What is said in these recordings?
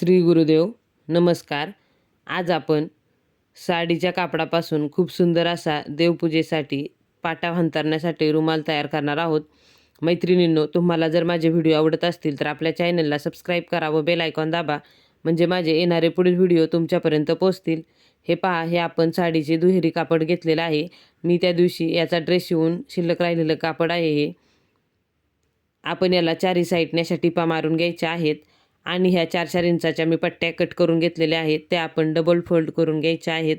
श्री गुरुदेव नमस्कार. आज आपण साडीच्या कापडापासून खूप सुंदर असा देवपूजेसाठी पाटा भांतरण्यासाठी रुमाल तयार करणार आहोत. मैत्रिणींनो तुम्हाला जर माझे व्हिडिओ आवडत असतील तर आपल्या चॅनलला सबस्क्राईब करा व बेल आयकॉन दाबा. म्हणजे माझे येणारे पुढील व्हिडिओ तुमच्यापर्यंत पोहोचतील. हे पहा हे आपण साडीचे दुहेरी कापड घेतलेलं आहे. मी त्या दिवशी याचा ड्रेस शिवून शिल्लक राहिलेलं कापड आहे हे. आपण याला चारी साईडने अशा टिपा मारून घ्यायच्या आहेत. आणि ह्या चार चार इंचाच्या मी पट्ट्या कट करून घेतलेल्या आहेत. त्या आपण डबल फोल्ड करून घ्यायच्या आहेत.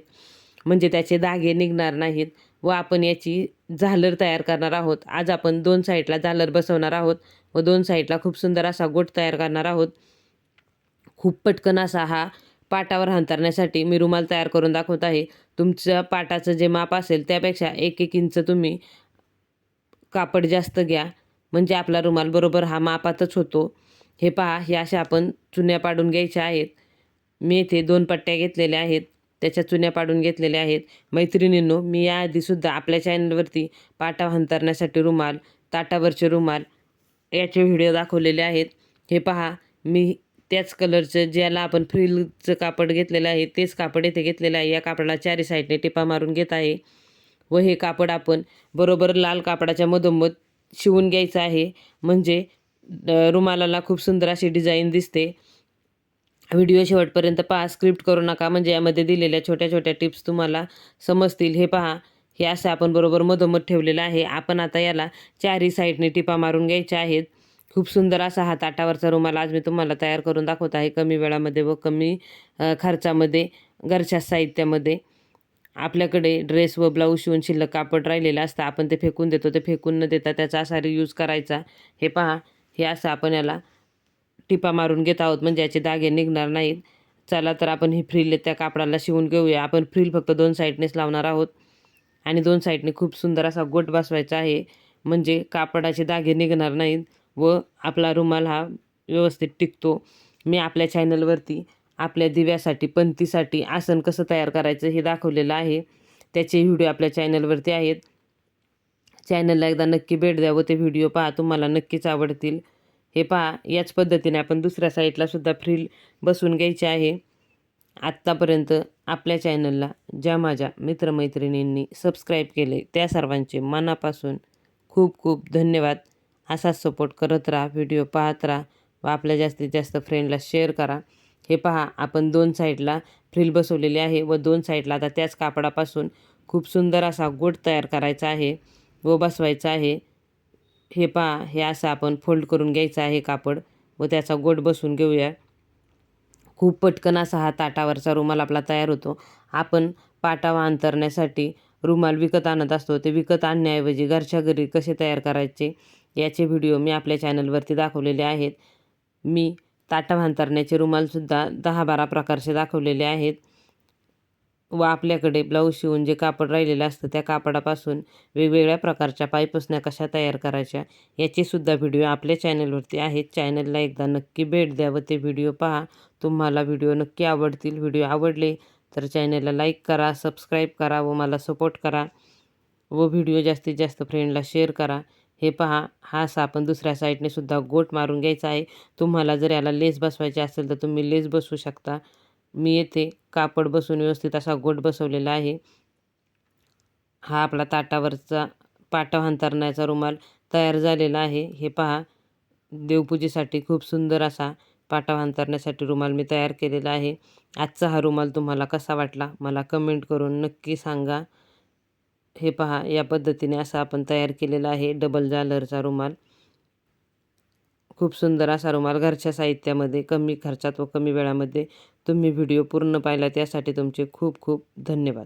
म्हणजे त्याचे धागे निघणार नाहीत व आपण याची झालर तयार करणार आहोत. आज आपण दोन साईडला झालर बसवणार आहोत व दोन साईडला खूप सुंदर असा गोट तयार करणार आहोत. खूप पटकन असा हा पाटावर हांतरण्यासाठी मी रुमाल तयार करून दाखवत आहे. तुमच्या पाटाचं जे माप असेल त्यापेक्षा एक एक इंच तुम्ही कापड जास्त घ्या. म्हणजे आपला रुमाल बरोबर हा मापातच होतो. हे पहा हे अशा आपण चुन्या पाडून घ्यायच्या आहेत. मी इथे दोन पट्ट्या घेतलेल्या आहेत. त्याच्या चुन्या पाडून घेतलेल्या आहेत. मैत्रिणींनो मी याआधीसुद्धा आपल्या चॅनलवरती पाटा हंतरण्यासाठी रुमाल ताटावरचे रुमाल याचे व्हिडिओ दाखवलेले आहेत. हे पहा मी त्याच कलरचं ज्याला आपण फ्रिलचं कापड घेतलेलं आहे तेच कापड येथे घेतलेलं आहे. या कापडाला चारी साईडने टिपा मारून घेत आहे. व हे कापड आपण बरोबर लाल कापडाच्या मधोमध शिवून घ्यायचं आहे. म्हणजे रुमालाला खूप सुंदर अशी डिझाईन दिसते. व्हिडिओ शेवटपर्यंत पहा स्क्रिप्ट करू नका म्हणजे यामध्ये दिलेल्या छोट्या छोट्या टिप्स तुम्हाला समजतील. हे पहा हे असं आपण बरोबर मधोमध ठेवलेलं आहे. आपण आता याला चारही साईडने टिपा मारून घ्यायच्या आहेत. खूप सुंदर असा हा ताटावरचा रुमाल आज मी तुम्हाला तयार करून दाखवत आहे. कमी वेळामध्ये व कमी खर्चामध्ये घरच्या साहित्यामध्ये. आपल्याकडे ड्रेस व ब्लाऊज शिवून शिल्लक कापड राहिलेलं असतं. आपण ते फेकून देतो ते फेकून न देता त्याचा असा रियूज करायचा. हे पहा हे असं आपण याला टिपा मारून घेत आहोत. म्हणजे याचे दागे निघणार नाहीत. चला तर आपण ही फ्रील त्या कापडाला शिवून घेऊया. आपण फ्रील फक्त दोन साईडनेच लावणार आहोत. आणि दोन साईडने खूप सुंदर असा गोट बसवायचा आहे. म्हणजे कापडाचे दागे निघणार नाहीत व आपला रुमाल हा व्यवस्थित टिकतो. मी आपल्या चॅनलवरती आपल्या दिव्यासाठी पंथीसाठी आसन कसं तयार करायचं हे दाखवलेलं आहे. त्याचे व्हिडिओ आपल्या चॅनलवरती आहेत. चॅनलला एकदा नक्की भेट द्या व ते व्हिडिओ पहा. तुम्हाला नक्कीच आवडतील. हे पहा याच पद्धतीने आपण दुसऱ्या साईडला सुद्धा फ्रील बसून घ्यायचे आहे. आत्तापर्यंत आपल्या चॅनलला ज्या माझ्या मित्रमैत्रिणींनी सबस्क्राईब केले त्या सर्वांचे मनापासून खूप खूप धन्यवाद. असाच सपोर्ट करत राहा व्हिडिओ पाहत राहा व आपल्या जास्तीत जास्त फ्रेंडला शेअर करा. हे पहा आपण दोन साईडला फ्रील बसवलेली आहे व दोन साईडला आता त्याच कापडापासून खूप सुंदर असा गोट तयार करायचा आहे व बसवायचा आहे. हे पहा हे असं आपण फोल्ड करून घ्यायचं आहे कापड. व त्याचा गोट बसून घेऊया. खूप पटकन असा हा ताटावरचा रुमाल आपला तयार होतो. आपण पाटावा अंतरण्यासाठी रुमाल विकत आणत असतो. ते विकत आणण्याऐवजी घरच्या घरी कसे तयार करायचे याचे व्हिडिओ मी आपल्या चॅनलवरती दाखवलेले आहेत. मी ताटा अंतरण्याचे रुमालसुद्धा दहा बारा प्रकारचे दाखवलेले आहेत. व आपल्याकडे ब्लाऊज शिवून जे कापड राहिलेलं असतं त्या कापडापासून वेगवेगळ्या प्रकारच्या पायपुसण्या कशा तयार करायच्या याचेसुद्धा व्हिडिओ आपल्या चॅनलवरती आहेत. चॅनलला एकदा नक्की भेट द्या व ते व्हिडिओ पहा. तुम्हाला व्हिडिओ नक्की आवडतील. व्हिडिओ आवडले तर चॅनलला लाईक करा सबस्क्राईब करा व मला सपोर्ट करा व व्हिडिओ जास्तीत जास्त फ्रेंडला शेअर करा. हे पहा हा असा आपण दुसऱ्या साईडने सुद्धा गोट मारून घ्यायचा आहे. तुम्हाला जर याला लेस बसवायचे असेल तर तुम्ही लेस बसवू शकता. मी येथे कापड बसून व्यवस्थित असा गोट बसवलेला आहे. हा आपला ताटावरचा पाटा हंतरण्याचा रुमाल तयार झालेला आहे. हे पहा देवपूजेसाठी खूप सुंदर असा पाटा हंतरण्यासाठी रुमाल मी तयार केलेला आहे. आजचा हा रुमाल तुम्हाला कसा वाटला मला कमेंट करून नक्की सांगा. हे पहा या पद्धतीने असा आपण तयार केलेला आहे डबल जालरचा रुमाल. खूप सुंदर असा रुमाल घरच्या साहित्यामध्ये कमी खर्चात व कमी वेळामध्ये तुम्ही व्हिडिओ पूर्ण पाहिला त्यासाठी तुमचे खूप खूप धन्यवाद.